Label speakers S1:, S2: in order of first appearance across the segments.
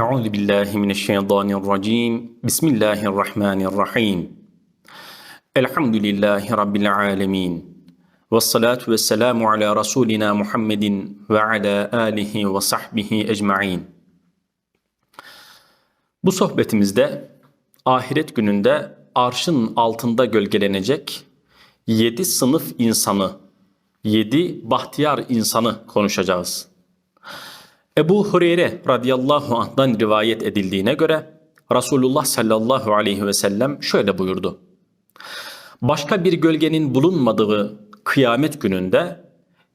S1: Euzu billahi mineşşeytanirracim. Bismillahirrahmanirrahim. Elhamdülillahi rabbil alamin. Ves salatu vesselamu ala rasulina Muhammedin ve ala alihi ve sahbihi ecmaîn. Bu sohbetimizde ahiret gününde arşın altında gölgelenecek 7 sınıf insanı, 7 bahtiyar insanı konuşacağız. Ebu Hureyre radıyallahu anh'dan rivayet edildiğine göre Resulullah sallallahu aleyhi ve sellem şöyle buyurdu. Başka bir gölgenin bulunmadığı kıyamet gününde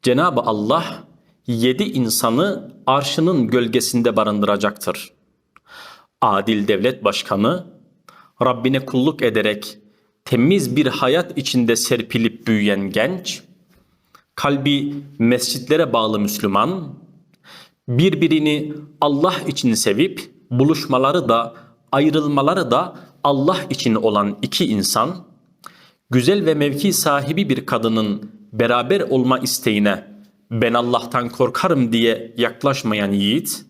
S1: Cenab-ı Allah yedi insanı arşının gölgesinde barındıracaktır. Adil devlet başkanı, Rabbine kulluk ederek temiz bir hayat içinde serpilip büyüyen genç, kalbi mescitlere bağlı Müslüman, birbirini Allah için sevip buluşmaları da ayrılmaları da Allah için olan iki insan, güzel ve mevki sahibi bir kadının beraber olma isteğine ben Allah'tan korkarım diye yaklaşmayan yiğit,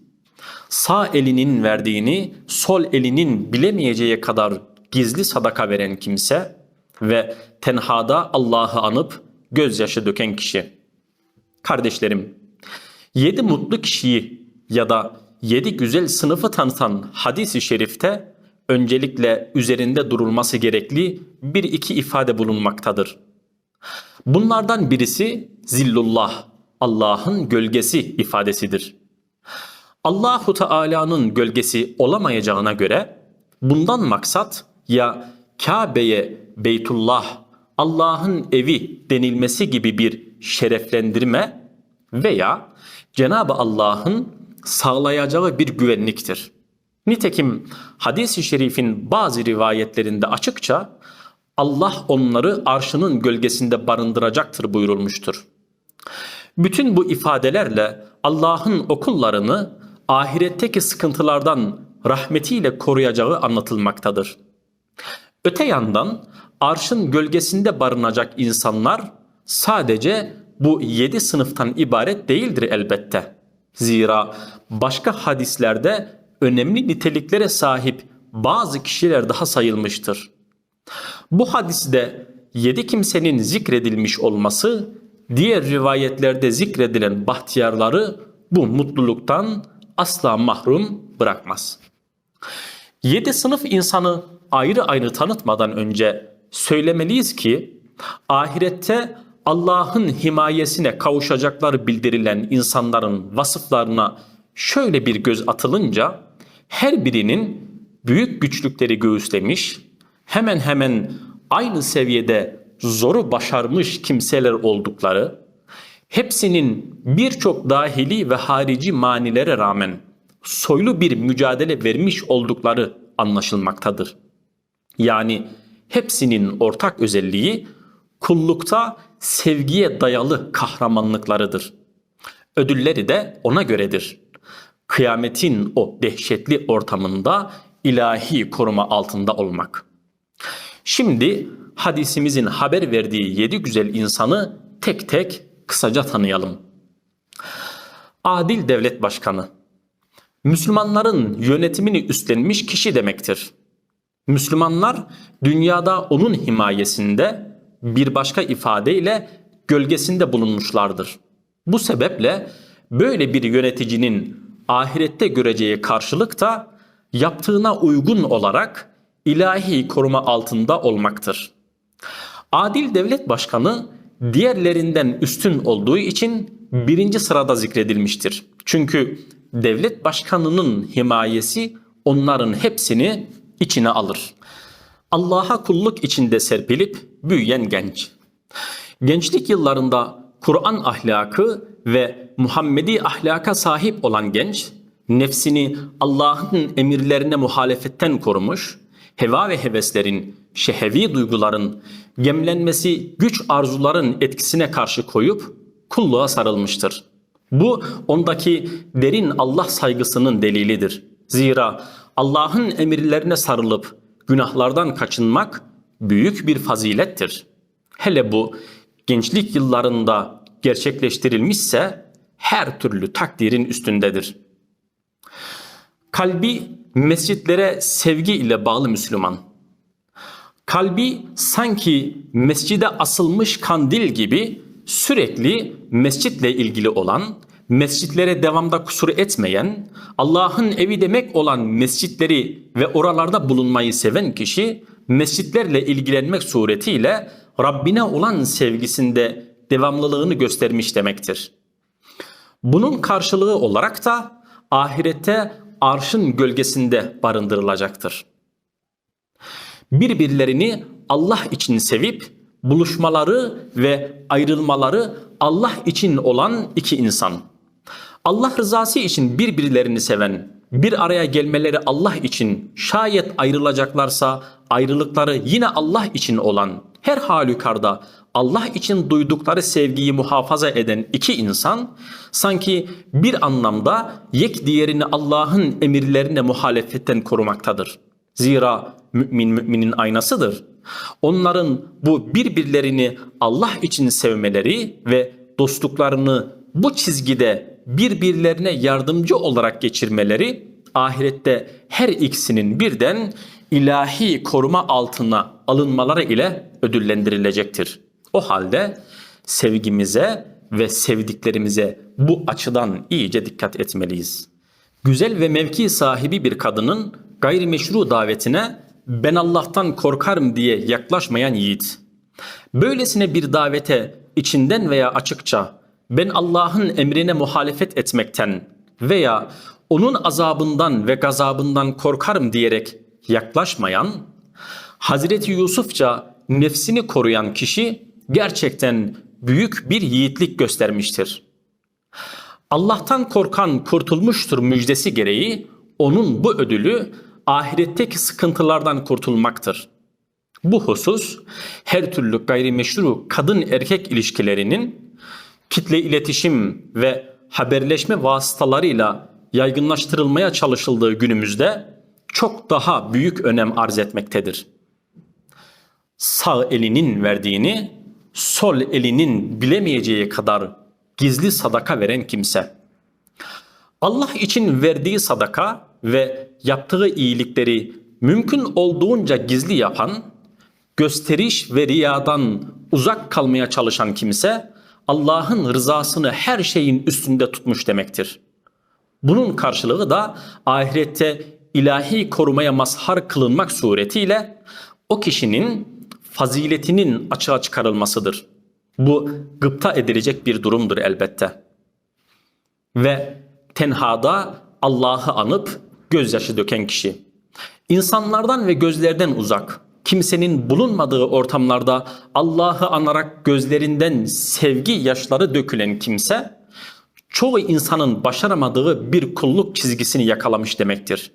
S1: sağ elinin verdiğini sol elinin bilemeyeceği kadar gizli sadaka veren kimse ve tenhada Allah'ı anıp gözyaşı döken kişi. Kardeşlerim, yedi mutlu kişiyi ya da yedi güzel sınıfı tanıtan hadisi şerifte öncelikle üzerinde durulması gerekli bir iki ifade bulunmaktadır. Bunlardan birisi zillullah, Allah'ın gölgesi ifadesidir. Allahu Teala'nın gölgesi olamayacağına göre bundan maksat ya Kabe'ye Beytullah, Allah'ın evi denilmesi gibi bir şereflendirme veya Cenab-ı Allah'ın sağlayacağı bir güvenliktir. Nitekim hadis-i şerifin bazı rivayetlerinde açıkça Allah onları arşının gölgesinde barındıracaktır buyurulmuştur. Bütün bu ifadelerle Allah'ın okullarını ahiretteki sıkıntılardan rahmetiyle koruyacağı anlatılmaktadır. Öte yandan arşın gölgesinde barınacak insanlar sadece bu yedi sınıftan ibaret değildir elbette. Zira başka hadislerde önemli niteliklere sahip bazı kişiler daha sayılmıştır. Bu hadiste yedi kimsenin zikredilmiş olması diğer rivayetlerde zikredilen bahtiyarları bu mutluluktan asla mahrum bırakmaz. Yedi sınıf insanı ayrı ayrı tanıtmadan önce söylemeliyiz ki ahirette Allah'ın himayesine kavuşacakları bildirilen insanların vasıflarına şöyle bir göz atılınca her birinin büyük güçlükleri göğüslemiş, hemen hemen aynı seviyede zoru başarmış kimseler oldukları, hepsinin birçok dahili ve harici manilere rağmen soylu bir mücadele vermiş oldukları anlaşılmaktadır. Yani hepsinin ortak özelliği kullukta sevgiye dayalı kahramanlıklarıdır. Ödülleri de ona göredir. Kıyametin o dehşetli ortamında ilahi koruma altında olmak. Şimdi hadisimizin haber verdiği yedi güzel insanı tek tek kısaca tanıyalım. Adil devlet başkanı. Müslümanların yönetimini üstlenmiş kişi demektir. Müslümanlar dünyada onun himayesinde bir başka ifadeyle gölgesinde bulunmuşlardır. Bu sebeple böyle bir yöneticinin ahirette göreceği karşılık da yaptığına uygun olarak ilahi koruma altında olmaktır. Adil devlet başkanı diğerlerinden üstün olduğu için birinci sırada zikredilmiştir. Çünkü devlet başkanının himayesi onların hepsini içine alır. Allah'a kulluk içinde serpilip büyüyen genç. Gençlik yıllarında Kur'an ahlakı ve Muhammedi ahlaka sahip olan genç, nefsini Allah'ın emirlerine muhalefetten korumuş, heva ve heveslerin, şehevi duyguların, gemlenmesi güç arzuların etkisine karşı koyup kulluğa sarılmıştır. Bu ondaki derin Allah saygısının delilidir. Zira Allah'ın emirlerine sarılıp günahlardan kaçınmak büyük bir fazilettir. Hele bu gençlik yıllarında gerçekleştirilmişse her türlü takdirin üstündedir. Kalbi mescitlere sevgi ile bağlı Müslüman. Kalbi sanki mescide asılmış kandil gibi sürekli mescitle ilgili olan, mescitlere devamda kusur etmeyen, Allah'ın evi demek olan mescitleri ve oralarda bulunmayı seven kişi mescitlerle ilgilenmek suretiyle Rabbine olan sevgisinde devamlılığını göstermiş demektir. Bunun karşılığı olarak da ahirette arşın gölgesinde barındırılacaktır. Birbirlerini Allah için sevip buluşmaları ve ayrılmaları Allah için olan iki insan. Allah rızası için birbirlerini seven, bir araya gelmeleri Allah için şayet ayrılacaklarsa ayrılıkları yine Allah için olan, her halükarda Allah için duydukları sevgiyi muhafaza eden iki insan sanki bir anlamda yek diğerini Allah'ın emirlerine muhalefetten korumaktadır. Zira mümin müminin aynasıdır. Onların bu birbirlerini Allah için sevmeleri ve dostluklarını bu çizgide birbirlerine yardımcı olarak geçirmeleri ahirette her ikisinin birden ilahi koruma altına alınmaları ile ödüllendirilecektir. O halde sevgimize ve sevdiklerimize bu açıdan iyice dikkat etmeliyiz. Güzel ve mevki sahibi bir kadının gayrimeşru davetine ben Allah'tan korkarım diye yaklaşmayan yiğit. Böylesine bir davete içinden veya açıkça ben Allah'ın emrine muhalefet etmekten veya onun azabından ve gazabından korkarım diyerek yaklaşmayan, Hazreti Yusufça nefsini koruyan kişi gerçekten büyük bir yiğitlik göstermiştir. Allah'tan korkan kurtulmuştur müjdesi gereği onun bu ödülü ahiretteki sıkıntılardan kurtulmaktır. Bu husus her türlü gayrimeşru kadın erkek ilişkilerinin kitle iletişim ve haberleşme vasıtalarıyla yaygınlaştırılmaya çalışıldığı günümüzde çok daha büyük önem arz etmektedir. Sağ elinin verdiğini sol elinin bilemeyeceği kadar gizli sadaka veren kimse. Allah için verdiği sadaka ve yaptığı iyilikleri mümkün olduğunca gizli yapan, gösteriş ve riyadan uzak kalmaya çalışan kimse Allah'ın rızasını her şeyin üstünde tutmuş demektir. Bunun karşılığı da ahirette ilahi korumaya mazhar kılınmak suretiyle o kişinin faziletinin açığa çıkarılmasıdır. Bu gıpta edilecek bir durumdur elbette. Ve tenhada Allah'ı anıp gözyaşı döken kişi. İnsanlardan ve gözlerden uzak, kimsenin bulunmadığı ortamlarda Allah'ı anarak gözlerinden sevgi yaşları dökülen kimse, çoğu insanın başaramadığı bir kulluk çizgisini yakalamış demektir.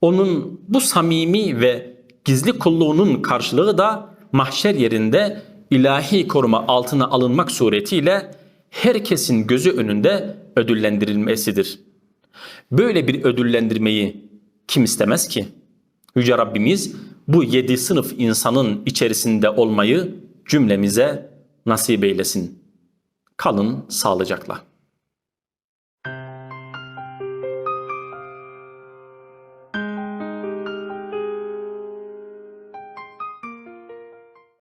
S1: Onun bu samimi ve gizli kulluğunun karşılığı da mahşer yerinde ilahi koruma altına alınmak suretiyle herkesin gözü önünde ödüllendirilmesidir. Böyle bir ödüllendirmeyi kim istemez ki? Yüce Rabbimiz bu yedi sınıf insanın içerisinde olmayı cümlemize nasip eylesin. Kalın sağlıcakla.